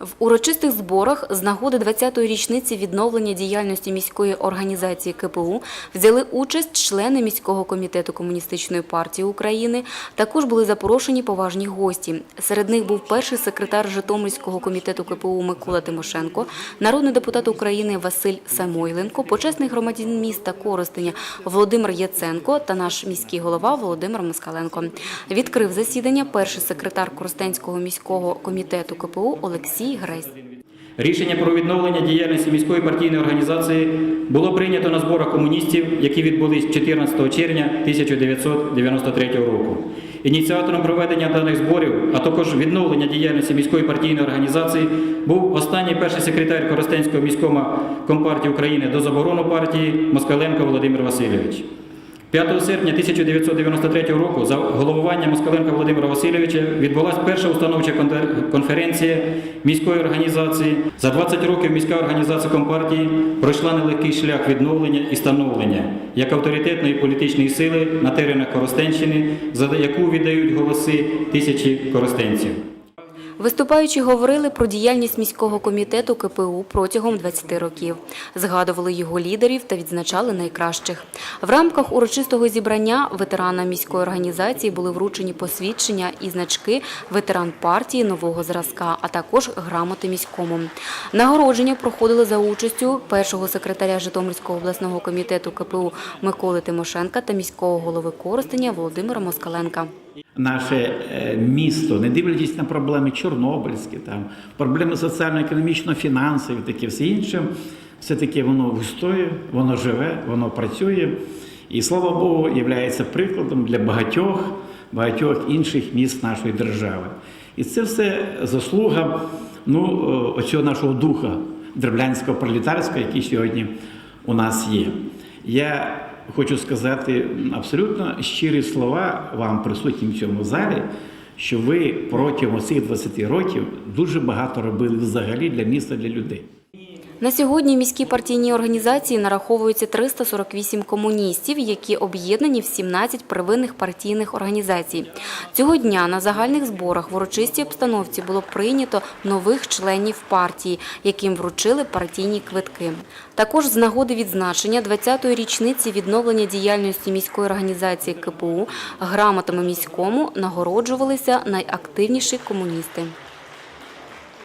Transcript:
В урочистих зборах з нагоди 20-ї річниці відновлення діяльності міської організації КПУ взяли участь члени міського комітету Комуністичної партії України. Також були запрошені поважні гості. Серед них був перший секретар Житомирського комітету КПУ Микола Тимошенко, народний депутат України Василь Самойленко, почесний громадянин міста Коростеня Володимир Яценко та наш міський голова Володимир Москаленко. Відкрив засідання перший секретар Коростенського міського комітету КПУ Олексій Гресь. Рішення про відновлення діяльності міської партійної організації було прийнято на зборах комуністів, які відбулись 14 червня 1993 року. Ініціатором проведення даних зборів, а також відновлення діяльності міської партійної організації, був останній перший секретар Коростенського міського компартії України до заборону партії Москаленко Володимир Васильович. 5 серпня 1993 року за головування Москаленка Володимира Васильовича відбулася перша установча конференція міської організації. За 20 років міська організація Компартії пройшла нелегкий шлях відновлення і становлення як авторитетної політичної сили на теренах Коростенщини, за яку віддають голоси тисячі коростенців. Виступаючі говорили про діяльність міського комітету КПУ протягом 20 років, згадували його лідерів та відзначали найкращих. В рамках урочистого зібрання ветеранам міської організації були вручені посвідчення і значки ветеран партії нового зразка, а також грамоти міському. Нагородження проходили за участю першого секретаря Житомирського обласного комітету КПУ Миколи Тимошенка та міського голови Коростеня Володимира Москаленка. Наше е, місто, не дивлячись на проблеми чорнобильські, там проблеми соціально-економічно, фінансові, таке все інше, все-таки воно вистоює, воно живе, воно працює. І слава Богу, є прикладом для багатьох, багатьох інших міст нашої держави. І це все заслуга ну, оцього нашого духа древлянського пролетарського, який сьогодні у нас є. Я хочу сказати абсолютно щирі слова вам, присутнім в цьому залі, що ви протягом цих 20 років дуже багато робили взагалі для міста, для людей. На сьогодні в міській партійній організації нараховується 348 комуністів, які об'єднані в 17 первинних партійних організацій. Цього дня на загальних зборах в урочистій обстановці було прийнято нових членів партії, яким вручили партійні квитки. Також з нагоди відзначення 20-ї річниці відновлення діяльності міської організації КПУ грамотами міському нагороджувалися найактивніші комуністи.